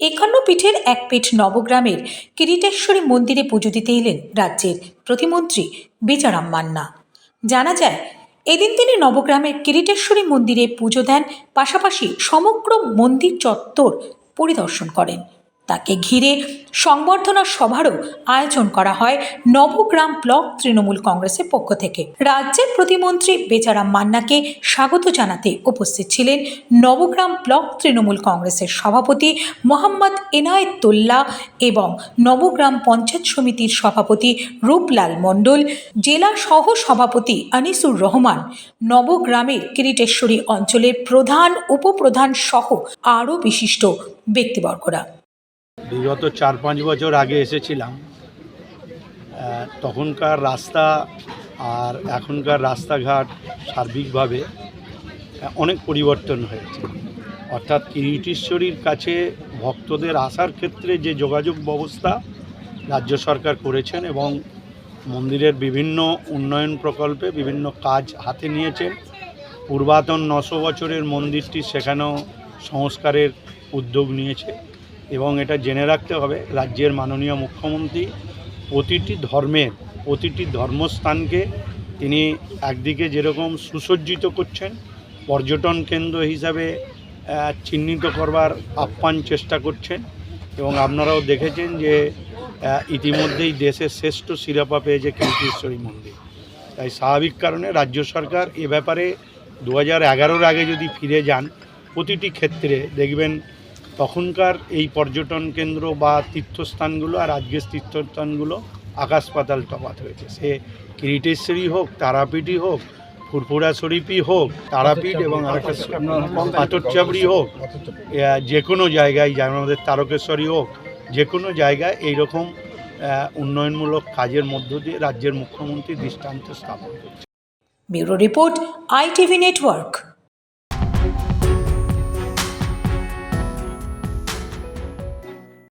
একান্ন পীঠের এক পীঠ নবগ্রামের কিরিটেশ্বরী মন্দিরে পুজো দিতে এলেন রাজ্যের প্রতিমন্ত্রী বেচারাম মান্না। জানা যায়, এদিন তিনি নবগ্রামের কিরিটেশ্বরী মন্দিরে পুজো দেন, পাশাপাশি সমগ্র মন্দির চত্বর পরিদর্শন করেন। তাকে ঘিরে সংবর্ধনা সভারও আয়োজন করা হয় নবগ্রাম ব্লক তৃণমূল কংগ্রেসের পক্ষ থেকে। রাজ্যের প্রতিমন্ত্রী বেচারাম মান্নাকে স্বাগত জানাতে উপস্থিত ছিলেন নবগ্রাম ব্লক তৃণমূল কংগ্রেসের সভাপতি মোহাম্মদ এনায়েতুল্লাহ এবং নবগ্রাম পঞ্চায়েত সমিতির সভাপতি রূপলাল মণ্ডল, জেলা সহ সভাপতি আনিসুর রহমান নবগ্রামের কিরিটেশ্বরী অঞ্চলের প্রধান, উপপ্রধান সহ আরও বিশিষ্ট ব্যক্তিবর্গরা। বিগত চার পাঁচ বছর আগে এসেছিলাম তখনকার রাস্তা আর এখনকার রাস্তাঘাট সার্বিকভাবে অনেক পরিবর্তন হয়েছে। অর্থাৎ কিরিটেশ্বরীর কাছে ভক্তদের আসার ক্ষেত্রে যে যোগাযোগ ব্যবস্থা রাজ্য সরকার করেছেন এবং মন্দিরের বিভিন্ন উন্নয়ন প্রকল্পে বিভিন্ন কাজ হাতে নিয়েছেন পূর্বাতন নশো বছরের মন্দিরটি সেখানেও সংস্কারের উদ্যোগ নিয়েছে। এবং এটা জেনে রাখতে হবে, রাজ্যের মাননীয় মুখ্যমন্ত্রী প্রতিটি ধর্মের, প্রতিটি ধর্মস্থানকে তিনি একদিকে যেরকম সুসজ্জিত করছেন, পর্যটন কেন্দ্র হিসাবে চিহ্নিত করবার আপ্যান চেষ্টা করছেন এবং আপনারাও দেখেছেন যে ইতিমধ্যেই দেশের শ্রেষ্ঠ শিরাপা পেয়েছে কীর্তিশ্বরী মন্দির। তাই স্বাভাবিক কারণে রাজ্য সরকার এ ব্যাপারে দু হাজার আগে যদি ফিরে যান, প্রতিটি ক্ষেত্রে দেখবেন তখনকার এই পর্যটন কেন্দ্র বা তীর্থস্থানগুলো আর আজকের তীর্থস্থানগুলো আকাশ পাতাল তফাত হয়েছে। সে কিরিটেশ্বরী হোক তারাপীঠই হোক ফুরফুরা শরীফই হোক তারাপীঠ এবং আরেকটা পাথরচাবড়ি হোক যে কোনো জায়গায় যেমন আমাদের তারকেশ্বরী হোক যে কোনো জায়গায় এইরকম উন্নয়নমূলক কাজের মধ্য দিয়ে রাজ্যের মুখ্যমন্ত্রী দৃষ্টান্ত স্থাপন করছে ব্যুরো রিপোর্ট আইটিভি নেটওয়ার্ক।